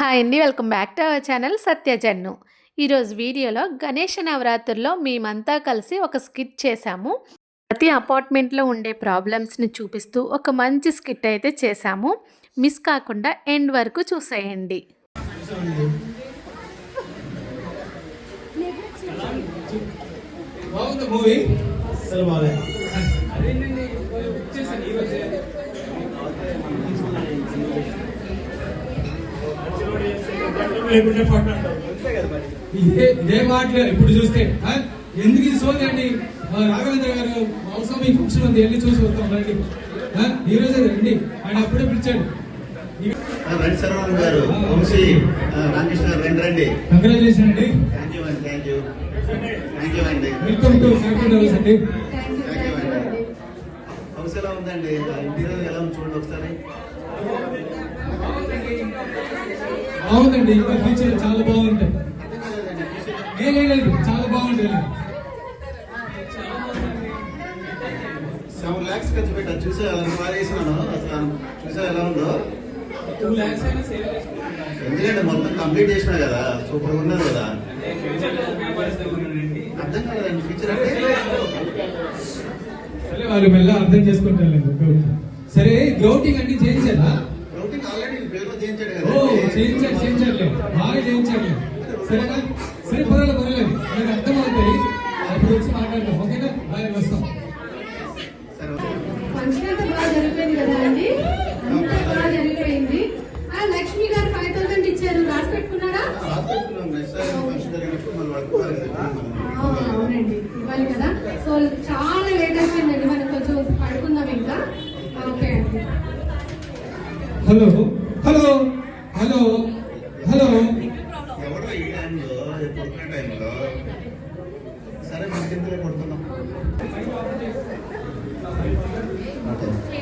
Hi అండి welcome back to our channel సత్యజన్ను ఈరోజు వీడియోలో గణేష నవరాత్రుల్లో మేమంతా కలిసి ఒక స్కిట్ చేశాము. ప్రతి అపార్ట్మెంట్లో ఉండే ప్రాబ్లమ్స్ని చూపిస్తూ ఒక మంచి స్కిట్ అయితే చేశాము. మిస్ కాకుండా ఎండ్ వరకు చూసేయండి. బాగుంది మూవీ? లేకుంటే పట్టు అంటావు. ఇదే ఇదే మాటలే ఇప్పుడు చూస్తే? ఎందుకు ఇది సోది అండి? రాఘవేంద్ర గారు అవసరం ఈ ఫంక్షన్ ఉంది వెళ్ళి చూసి వస్తాం రండి? ఈ రోజే రండి. ఆయన అప్పుడే పిలిచాడు. గారు వంశీ ఆ, రామకృష్ణ గారు రండి రండి. కంగ్రాచులేషన్ అండి. థ్యాంక్ యూ అండి థ్యాంక్ యూ థ్యాంక్ యూ అండి వెల్కమ్ టు కాకినాడ హౌస్ అండి. థ్యాంక్ యూ అండి హౌస్ ఎలా ఉందండి? ఇంటీరియర్ ఎలా ఉంది చూడండి ఒకసారి. బాగుందండి ఇంకా ఫీచర్ చాలా బాగుంటాయి. లేదు, చాలా బాగుంటుంది సెవెన్ ల్యాక్స్ ఖర్చు పెట్టాను చూసా అసలు చూసా ఎలా ఉందో? ఎందుకంటే మొత్తం కంప్లీట్ చేసినా కదా సూపర్ ఉన్నది కదా. అర్థం కాలేదండి ఫ్యూచర్ అంటే? సరే వాళ్ళు మెల్ల అర్థం చేసుకుంటారు. సరే గ్రౌటింగ్ అన్ని చేయించారా? రౌటింగ్ ఆల్రెడీ పేరులో చేయించాడు ఓ కదా చేయించారు చేయించారులే బాగా చేయించారులే సరేనా సరే పర్వాలేదు పర్వాలేదు నాకు అర్థమవుతాయి అప్పుడు వచ్చి మాట్లాడతాం ఓకేనా బాగా వస్తాం సరే ఫంక్షన్ అంతా బాగా జరిగిపోయింది కదా అండి అంతా బాగా జరిగిపోయింది ఆ లక్ష్మి గారు ఫైవ్ థౌసండ్ ఇచ్చారు రాసి పెట్టుకున్నారా రాసుకుంటున్నాం నెక్స్ట్ టైం ఫంక్షన్ జరిగినప్పుడు మళ్ళీ పడుకోవాలి ఆ, అవునండి ఇవ్వాలి కదా సో చాలా లేట్ అయిపోయిందండి మనం కొంచెం పడుకుందాం ఇంకా ఓకే అండి హలో హలో హలో హలో టైంలో పడుకునే టైంలో. సరే మన కిందలే పడుతున్నాం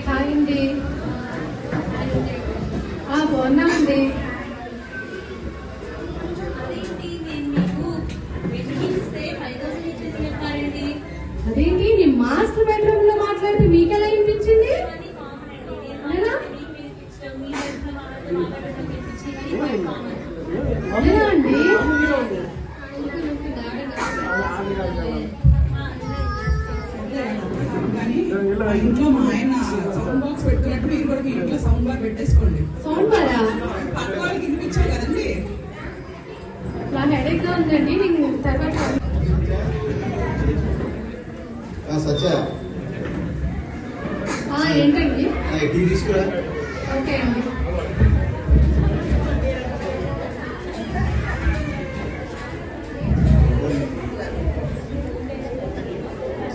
హాయ్ అండి. ఆ, బాగున్నామండి. అదేంటి నేను మీకు వెతికిస్తే హెడేక్గా ఉందండి నేను తర్వాత సత్య. ఆ, ఏంటండి? తీసుకురా. ఓకే అండి.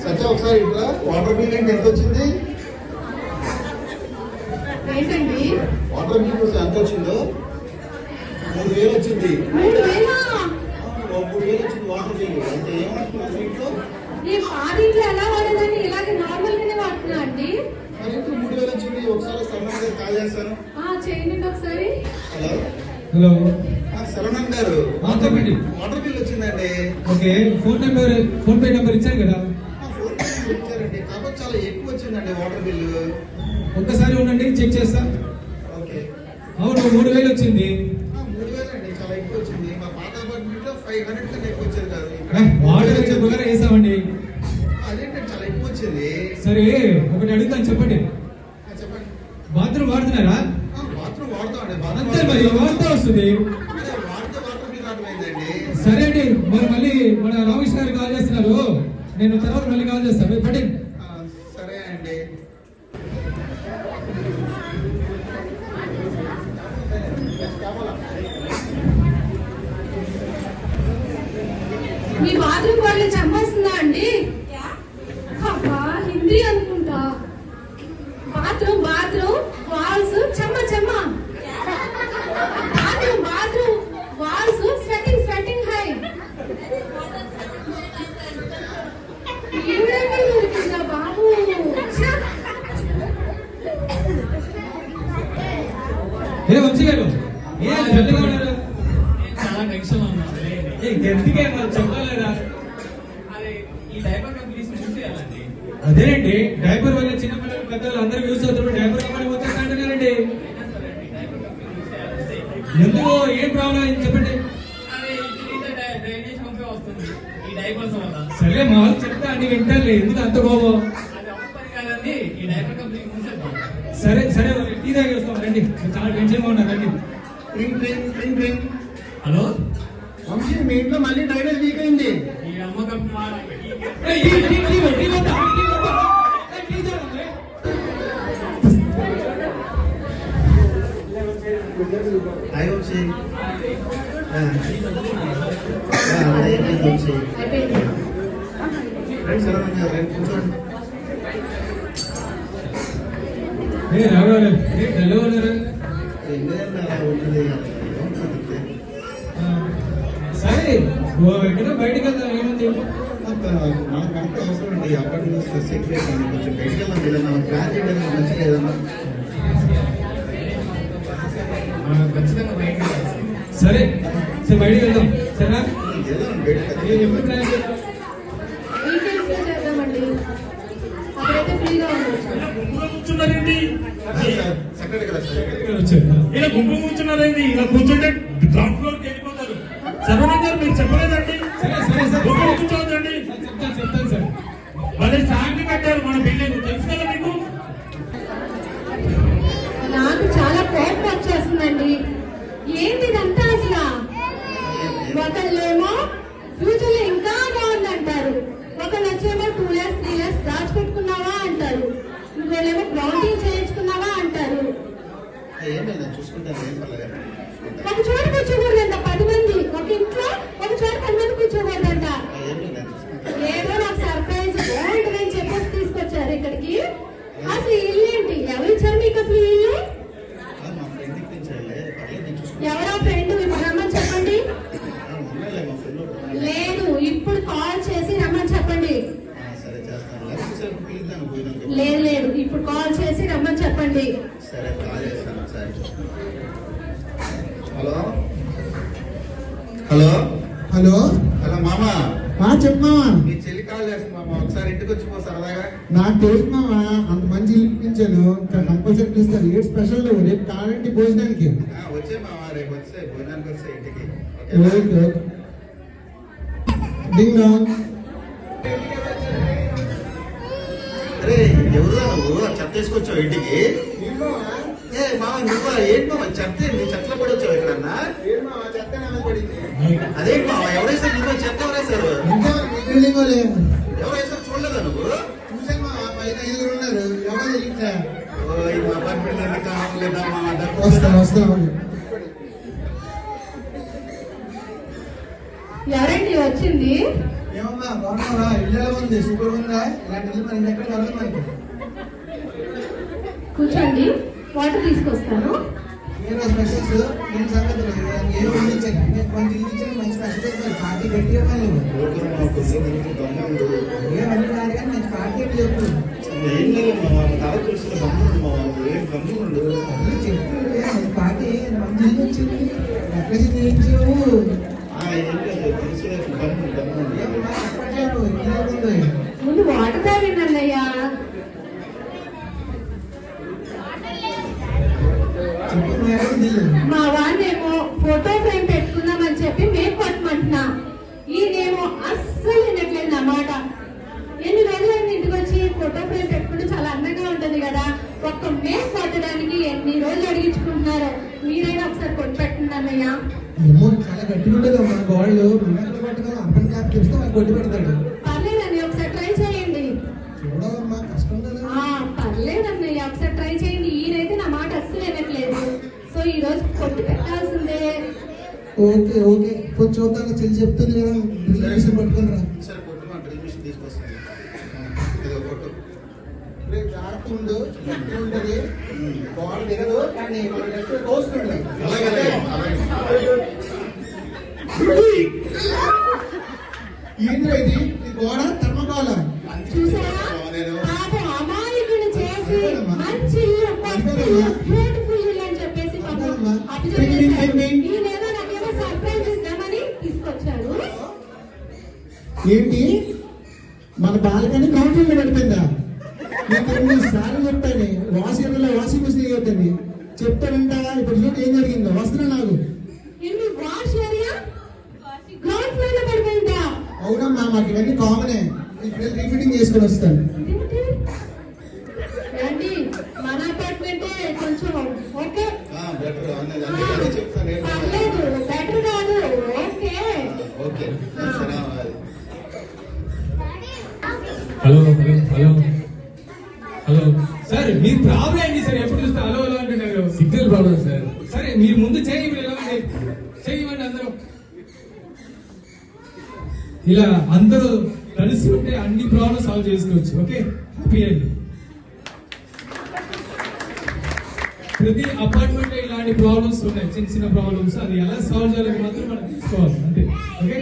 సత్య ఒకసారి ఇట్లా వాటర్ బిల్ ఎంత వచ్చింది? ఏంటండి వాటర్ బిల్ ఎంత వచ్చిందో? మూడు వేలు వచ్చింది. మూడు వేలా? ఓ మూడు వేలు వచ్చింది వాటర్ బిల్ అంటే ఏమంటున్నారు ఇంట్లో? నేను పాడింట్లో ఎలా వాడేదాన్ని? ఇలాగే నార్మల్ గానే వాడుతున్నా అండి. మరి ఇంట్లో మూడు వేలు వచ్చింది. ఒకసారి శరవణ్ గారు కాల్ చేస్తాను ఆ చేయండి ఒకసారి. హలో. హలో. ఆ, శరవణన్ గారు. మాట్లాడండి వాటర్ బిల్ వచ్చిందండి. Okay. Phone number PhonePe number ఇచ్చారు కదా? ఆ, ఫోన్ పే ఇచ్చారండి. కాకపోతే చాలా ఎక్కువ వచ్చిందండి వాటర్ ఉండండి చెక్ చేస్తా? ఓకే. అవును మూడు వేలు వచ్చింది. మూడు చాలా ఎక్కువ వచ్చింది. మా పాత అపార్ట్మెంట్లో ఫైవ్ హండ్రెడ్ కన్నా ఎక్కువ వచ్చేది కాదు. ఇక్కడ ఏ, వాటర్ వచ్చే బుగర వేసామండి అదేంటంటే చాలా ఎక్కువ వచ్చింది. సరే ఒకటి అడుగుతాను చెప్పండి. చెప్పండి. బాత్రూమ్ వాడుతున్నారా? బాత్రూమ్ అంతే మరి వాడుతూ. వస్తుంది. సరే అండి మరి మళ్ళీ మన రామకృష్ణ గారు కాల్ చేస్తున్నారు. నేను తర్వాత మళ్ళీ కాల్ చేస్తాను సరే అండి. మీ బాత్రూమ్ వాళ్ళు చంపేస్తుందా అండి? అబ్బా హిందీ అనుకుంటా. బాత్రూమ్ బాత్రూమ్ వాల్స్ చెమ్మ చెమ్మ. ఏ వంశీ గారు? ఏ జల్దిగా ఉన్నారు చాలా టెన్షన్ ఉన్నాను ఏ గట్టిగా మరి చెప్పలేరా అదే ఈ డైపర్ కంపెనీస్ చూసేయాలండి. అదేనండి డైపర్ వల్ల చిన్న పిల్లలు పెద్దలు అందరూ యూస్ అవుతున్నారు. డైపర్ కంపెనీ ఎందుకు? ఏం ప్రాబ్లం చెప్పండి. సరే మా వాళ్ళు చెప్తా అన్ని వింటారులే. ఎందుకు అంత కోపం? సరే సరే టీ తాగి వస్తాం రండి. చాలా టెన్షన్గా ఉన్నారు రండి. Ring ring ring ring hello? Vamshi మీ ఇంట్లో మళ్ళీ డ్రైనేజ్ లీక్ అయింది. ఈ అమ్మకం. హాయ్ వంశీ. ఆ. ఆ, అదేంటి వంశీ అయిపోయింది రండి సరే రండి కూర్చోండి ఏ రాఘవ ఏ డల్ ఉన్నారు ఎందుకంటే అలా ఉంటుంది ఏమవుతుంది? ఆ, సరే ఓ, ఎక్కడ బయటకు వెళ్దాం. ఏముంది మనకు అంత అవసరం అండి అప్పటి నుంచి కొంచెం బయటికి ప్లాన్ మంచిగా ఏదన్నా మనం ఖచ్చితంగా బయటకు వెళ్ళాలి. సరే సరే బయటకు వెళ్దాం. సరేనా వెళ్దాం బయటకి ఇలా గుంపు కూర్చున్నారేంటి? ఇలా కూర్చుంటే గ్రౌండ్ ఫ్లోర్ వెళ్ళిపోతారు. సర్వనం గారు మీరు చెప్పలేదండి? సరే సరే సరే. గుంపు కూర్చోవద్దండి. మళ్ళీ శాంతి కట్టారు మన బిల్డింగ్. తెలుసు కదా మీకు? నాకు చాలా కోపం వచ్చేస్తుందండి. ఏంటి ఇదంతా అసలు? ఒకళ్ళేమో ఫ్యూచర్లో ఇంకా బాగుందంటారు. ఒకళ్ళు వచ్చేమో టూ ఇయర్స్ త్రీ ఇయర్స్ దాచిపెట్టుకున్నావా అంటారు. ఇంకోళ్ళేమో గ్రౌండింగ్ ఏం లేదు చూసుకుంటాను ఏం పర్లేదు. ఒక చోట కూర్చోకూడదంట పది మంది. ఒక ఇంట్లో ఒక చోట పది మంది కూర్చోకూడదంట. ఏదో నాకు సర్ప్రైజ్ బాగుంటుందని చెప్పేసి తీసుకొచ్చారు ఇక్కడికి. అసలు ఇల్లు ఏంటి? ఎవరు ఇచ్చారు మీకు అసలు ఇల్లు? ఎవరో ఫ్రెండ్ ఇప్పుడు రమ్మని చెప్పండి. లేదు ఇప్పుడు కాల్ చేసి రమ్మని చెప్పండి. లేదు లేదు ఇప్పుడు కాల్ చేసి రమ్మని చెప్పండి. సరే హలో? హలో? హలో? హలో మామ? ఆ చెప్పమావా మీ చెల్లి కాల్ చేస్తుంది మామ. ఒకసారి ఇంటికి వచ్చిపో సరదాగా. నాకు తెలుసు మావా అంత మంచి ఇల్లు ఇప్పించాను. ఇంకా కంపల్సరీ పిలుస్తాను. ఏ స్పెషల్ రేపు కావాలంటే భోజనానికి. వచ్చే మామ. రేపు వచ్చే భోజనానికి వస్తే ఇంటికి. ఓకే డింగ్. అరే ఆ చెత్త వేసుకొచ్చావు ఇంటికి? మామ నువ్వు ఏంటి మామ చెత్త ఏంటి చెత్తలో పడి వచ్చావు ఎక్కడన్నా? అదేంటి మామ ఎవరేసారు నువ్వు చెత్త ఎవరేసారు. ఎవరేసారు చూడలేదా నువ్వు? చూశాను మావా, పైన ఐదుగురు ఉన్నారు. ఎవరు తెలియట్లే. ఓ, ఈ మా అన్ని కావాలేదా మామ డబ్బు వస్తాను వస్తాను ఎవరండి వచ్చింది? ఏమమ్మా బాగున్నావా? ఇల్లు ఉంది సూపర్ ఉందా? ఇలాంటి ఇల్లు మన ఎక్కడ కలదు మనకి కూర్చోండి. వాటర్ తీసుకొస్తాను. స్పెషల్స్ ఏం ఏం ఇచ్చాను. నేను మంచి ఇల్లు ఇచ్చాను మంచి స్పెషల్ చేస్తాను పార్టీ కాదు కానీ మంచి పార్టీ ఏంటి చెప్పు. ఏం లేదు మామ తల చూసిన గమ్ముడు మామ ఏం గమ్ముడు అదే చెప్పు. ఏ మంచి పార్టీ మంచి ఇల్లు వచ్చింది డెకరేషన్ చేయించావు ఆ, ఏం లేదు తెలుసులే. గమ్ముడు గమ్ముడు ఏమమ్మా చెప్పట్లేదు ఇల్లు ఉంది ముందు వాటర్ తాగండి అన్నయ్య చెప్పు మేడం ఇల్లు మా వాడినేమో ఫోటో ఫ్రేమ్ పెట్టుకుందామని చెప్పి మేము కొట్టమంటున్నా ఈయనేమో అస్సలు వినట్లేదు నా మాట ఎన్ని రోజులైంది ఇంటికి వచ్చి ఫోటో ఫ్రేమ్ పెట్టుకుంటే చాలా అందంగా ఉంటుంది కదా ఒక్క మేము కొట్టడానికి ఎన్ని రోజులు అడిగించుకుంటున్నారో మీరైనా ఒకసారి కొట్టి పెట్టండి అన్నయ్య ఏమో చాలా గట్టిగా ఉంటుంది మన గోళ్ళు మన ఎక్కడ పట్టుకోవాలి అర్థం క్యాప్ చేస్తే వాళ్ళు కొట్టి పెడతాడు పర్లేదండి ఒకసారి ట్రై చేయండి. చూడవమ్మా కష్టం కదా. పర్లేదన్నయ్య ఒకసారి ట్రై చేయండి. ఈయనైతే నా మాట అస్సలు వినట్లేదు. సో ఈ రోజు కొట్టి పెట్టాల్సిందే. Okay okay. కొంచెం చెల్లి చెప్తుంది కదా. రిలేషన్ పట్టుకుని రా. బ్యూటిఫుల్ ఇల్లు అని చెప్పేసి పాపం అబ్జర్వ్ చేశారు ఈయనేదో నాకేమో సర్ప్రైజ్ ఇద్దామని తీసుకొచ్చారు ఏంటి? మన బాలకని కౌంటర్లో పడిపోయిందా నీకు సారి చెప్తాను వాషింగ్ వాషింగ్ మిషన్ చెప్తాను చెప్తానంటారా ఇప్పుడు చూడు ఏం జరిగిందో. వస్తున్నా నాకు. అవునమ్మా మాకు ఇవన్నీ కామనే ఇప్పుడు రిపీటింగ్ చేసుకొని వస్తాను ఇలా అందరూ కలిసి ఉంటే అన్ని ప్రాబ్లమ్స్ సాల్వ్ చేసుకోవచ్చు. ఓకే హ్యాపీ అండి ప్రతి అపార్ట్మెంట్ ఇలాంటి ప్రాబ్లమ్స్ ఉన్నాయి. చిన్న చిన్న ప్రాబ్లమ్స్ అది ఎలా సాల్వ్ చేయాలని మాత్రం మనం తీసుకోవాలి. అంతే. ఓకే